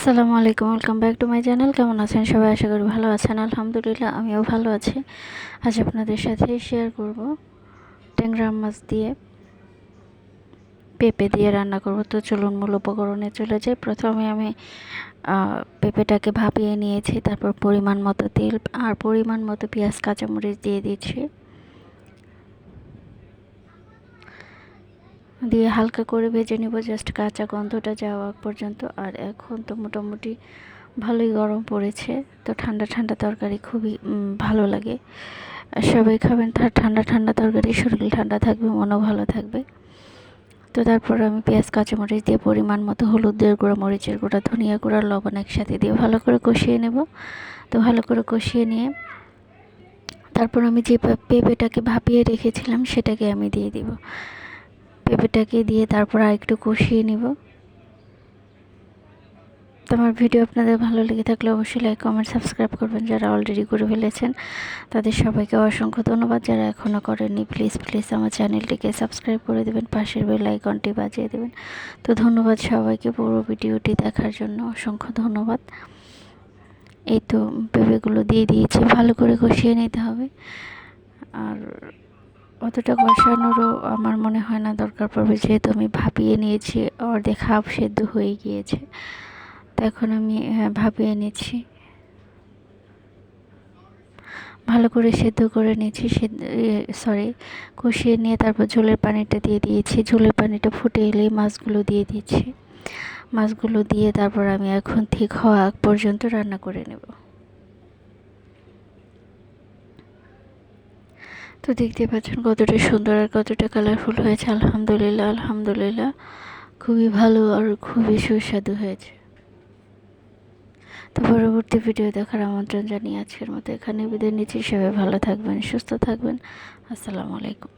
আসসালামু আলাইকুম welcome back to my channel কেমন আছেন সবাই? আশা করি ভালো আছেন। আলহামদুলিল্লাহ, আমিও ভালো আছি। আজ আপনাদের সাথে শেয়ার করব ট্যাংরা মাছ দিয়ে পেঁপে দিয়ে রান্না করব। তো চলুন মূল উপকরণে চলে যাই। প্রথমে আমি পেঁপেটাকে ভাপিয়ে নিয়েছি, তারপর পরিমাণ মতো তেল আর পরিমাণ মতো পেঁয়াজ, কাঁচামরিচ দিয়ে দিচ্ছি। দিয়ে হালকা করে ভেজে নেব জাস্ট কাঁচা গন্ধটা যাওয়া পর্যন্ত। আর এখন তো মোটামুটি ভালোই গরম পড়েছে, তো ঠান্ডা ঠান্ডা তরকারি খুবই ভালো লাগে। সবাই খাবেন তার ঠান্ডা ঠান্ডা তরকারি, শরীর ঠান্ডা থাকবে, মনও ভালো থাকবে। তো তারপর আমি পেঁয়াজ, কাঁচামরিচ দিয়ে পরিমাণ মতো হলুদ দিয়ে গুঁড়ো, মরিচের গুঁড়া, ধনিয়া গুঁড়া, লবণ একসাথে দিয়ে ভালো করে কষিয়ে নেব। তো ভালো করে কষিয়ে নিয়ে তারপর আমি যে পেঁপেটাকে ভাপিয়ে রেখেছিলাম, সেটাকে আমি দিয়ে দিব। পেঁপেটাকে দিয়ে তারপর আর একটু কষিয়ে নিব। তো আমার ভিডিও আপনাদের ভালো লেগে থাকলে অবশ্যই লাইক কমেন্ট সাবস্ক্রাইব করবেন যারা অলরেডি করে ফেলেছেন। তাদের সবাইকে অসংখ্য ধন্যবাদ। যারা এখনও করেননি প্লিজ প্লিজ আমার চ্যানেলটিকে সাবস্ক্রাইব করে দেবেন, পাশের বেল আইকনটি বাজিয়ে দেবেন। তো ধন্যবাদ সবাইকে পুরো ভিডিওটি দেখার জন্য অসংখ্য ধন্যবাদ। এই তো পেঁপেগুলো দিয়ে দিয়েছি, ভালো করে কষিয়ে নিতে হবে। আর অতটা কষানোরও আমার মনে হয় না দরকার পড়বে যেহেতু আমি ভাপিয়ে নিয়েছি অর্ধেক হাফ সেদ্ধ হয়ে গিয়েছে। তো এখন আমি হ্যাঁ, ভাপিয়ে নিচ্ছি। ভালো করে সেদ্ধ করে নিয়েছি সরি কষিয়ে নিয়ে তারপর ঝোলের পানিটা দিয়ে দিয়েছি। ঝোলের পানিটা ফুটে এলেই মাছগুলো দিয়ে দিচ্ছি। মাছগুলো দিয়ে তারপর আমি এখন ঠিক হওয়া পর্যন্ত রান্না করে নেব। তো দেখতে পাচ্ছেন কতটা সুন্দর আর কতটা কালারফুল হয়েছে। আলহামদুলিল্লাহ আলহামদুলিল্লাহ। খুবই ভালো আর খুবই সুস্বাদু হয়েছে। তো পরবর্তী ভিডিও দেখার আমন্ত্রণ জানিয়ে আজকের মতো এখানে বিদায় নিচ্ছি। সবাই ভালো থাকবেন, সুস্থ থাকবেন। আসসালামু আলাইকুম।